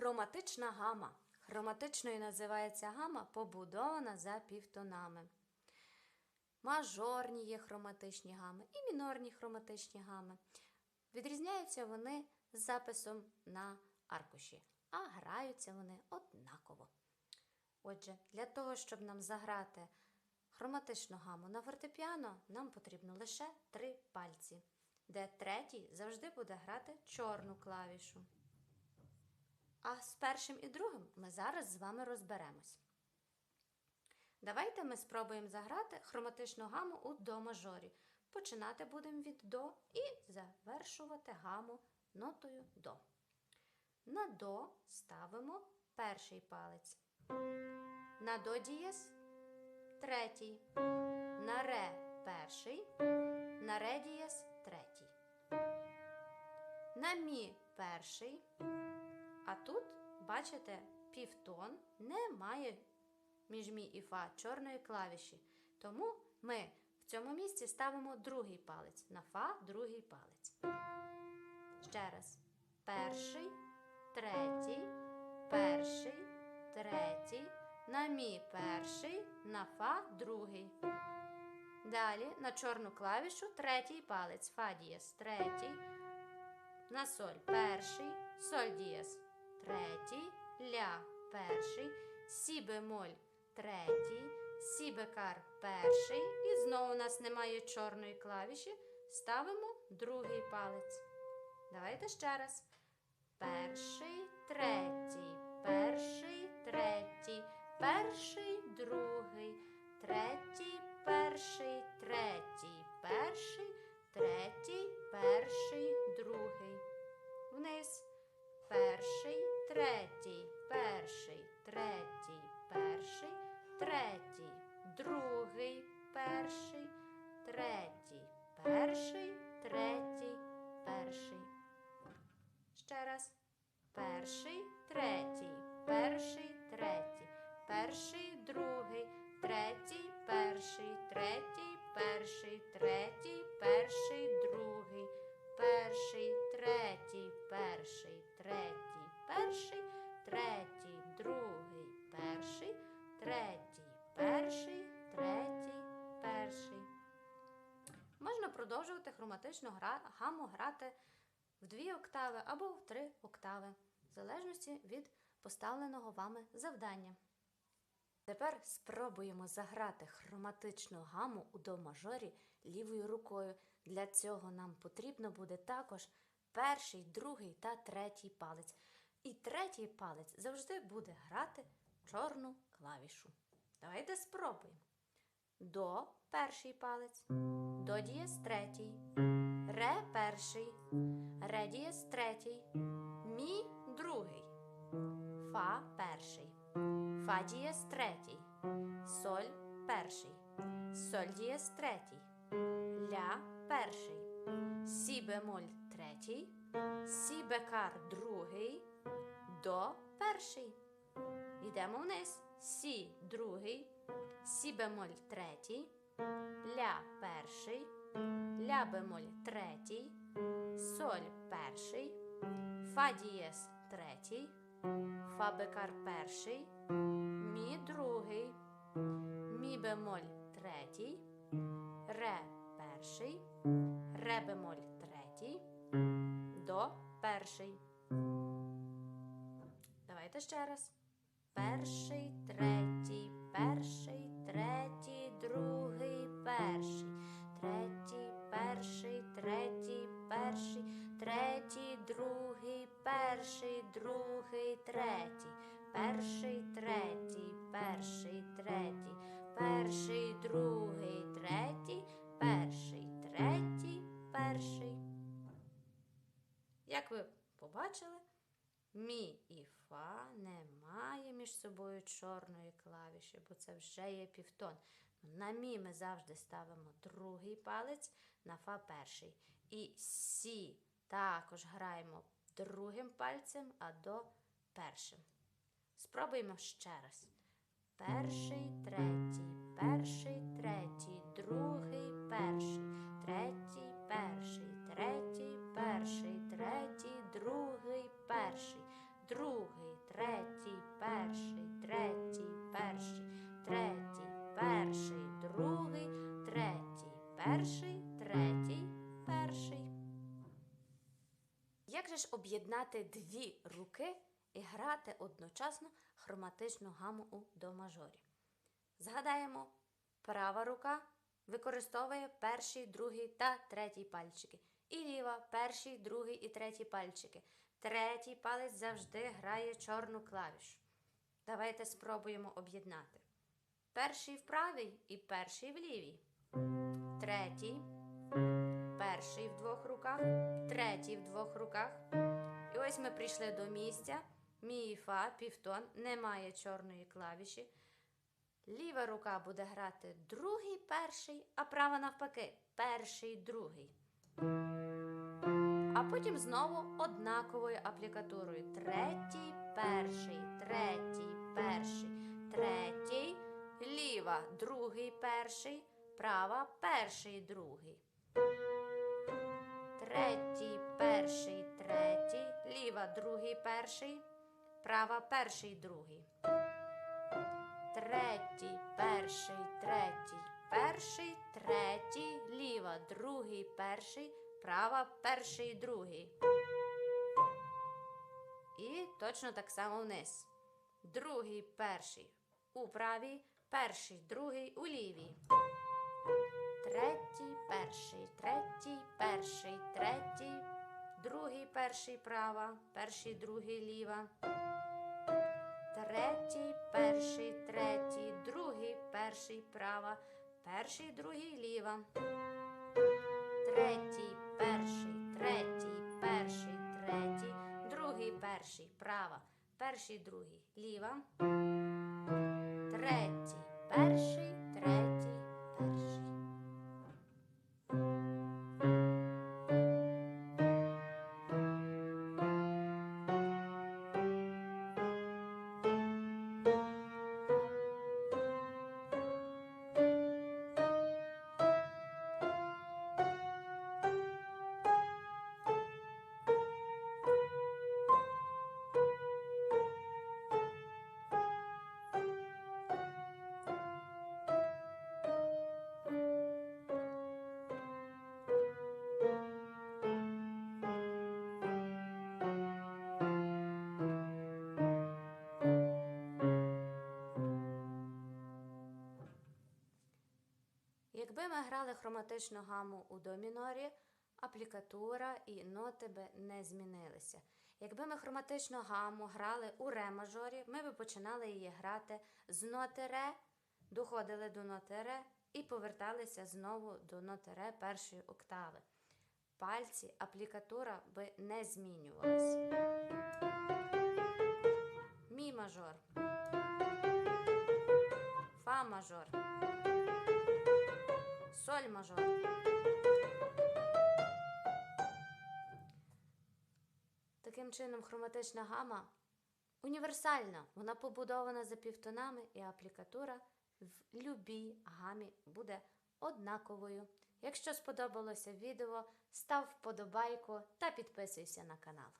Хроматична гама. Хроматичною називається гама, побудована за півтонами. Мажорні є хроматичні гами і мінорні хроматичні гами. Відрізняються вони записом на аркуші, а граються вони однаково. Отже, для того, щоб нам заграти хроматичну гаму на фортепіано, нам потрібно лише три пальці, де третій завжди буде грати чорну клавішу. А з першим і другим ми зараз з вами розберемось. Давайте ми спробуємо заграти хроматичну гаму у до мажорі. Починати будемо від до і завершувати гаму нотою до. На до ставимо перший палець. На до дієс третій. На ре перший. На ре дієс третій. На мі перший. А тут, бачите, півтон не має між мі і фа чорної клавіші. Тому ми в цьому місці ставимо другий палець. На фа другий палець. Ще раз. Перший, третій, перший, третій. На мі перший, на фа другий. Далі на чорну клавішу третій палець. Фа дієс, третій. На соль перший, соль дієс, третій, ля перший, сі бемоль третій, сі бекар перший. І знову у нас немає чорної клавіші. Ставимо другий палець. Давайте ще раз. Перший, третій, перший, третій, перший, другий, третій, перший, третій, перший, гра... гаму грати в дві октави або в три октави, в залежності від поставленого вами завдання. Тепер спробуємо заграти хроматичну гаму у до мажорі лівою рукою. Для цього нам потрібно буде також перший, другий та третій палець. І третій палець завжди буде грати чорну клавішу. Давайте спробуємо. До перший палець, до дієс третій, ре перший, ре дієс третій, мі другий, фа перший, фа дієс третій, соль перший, соль дієс третій, ля перший, сі бемоль третій, сі бекар другий, до перший. Йдемо вниз. Сі другий, сі бемоль третій, ля перший, ля бемоль третій, соль перший, фа дієс третій, фа бекар перший, мі другий, мі бемоль третій, ре перший, ре бемоль третій, до перший. Давайте ще раз. Перший, третій, перший, третій, другий, перший, третій, перший, третій, перший, третій, другий, перший, другий, третій, перший, третій, перший, третій, перший, другий, третій, перший, третій, перший. Як ви побачили, Мі і фа немає між собою чорної клавіші, бо це вже є півтон. На мі ми завжди ставимо другий палець, на фа перший. І сі також граємо другим пальцем, а до першим. Спробуємо ще раз. Перший, третій, перший, третій, другий, перший, третій, об'єднати дві руки і грати одночасно хроматичну гаму у до мажорі. Згадаємо, права рука використовує перший, другий та третій пальчики. І ліва перший, другий і третій пальчики. Третій палець завжди грає чорну клавішу. Давайте спробуємо об'єднати. Перший в правій і перший в лівій. Третій. Перший в двох руках, третій в двох руках. І ось ми прийшли до місця. Мі, фа, півтон, немає чорної клавіші. Ліва рука буде грати другий, перший, а права навпаки перший, другий. А потім знову однаковою аплікатурою. Третій, перший, третій, перший, третій, ліва, другий, перший, права, перший, другий. Третій, перший, третій, ліва, другий, перший, права, перший, другий. Третій, перший, третій, перший, третій, ліва, другий, перший, права, перший, другий. І точно так само вниз. Другий, перший у правій, перший, другий у лівій. Третій, перший, третій, перший, третій, другий, перший, права, перший, другий, ліва. Третій, перший, третій, другий, перший, права, перший, другий, ліва. Третій, перший, третій, перший, третій, другий, перший, права, перший, другий, ліва. Третій, перший, третій, ми грали хроматичну гаму у до мінорі, аплікатура і ноти би не змінилися. Якби ми хроматичну гаму грали у ре мажорі, ми би починали її грати з ноти ре, доходили до ноти ре і поверталися знову до ноти ре першої октави. Пальці аплікатура би не змінювалася. Мі мажор. Фа мажор. Соль мажор. Таким чином, хроматична гама універсальна. Вона побудована за півтонами, і аплікатура в любій гамі буде однаковою. Якщо сподобалося відео, став вподобайку та підписуйся на канал.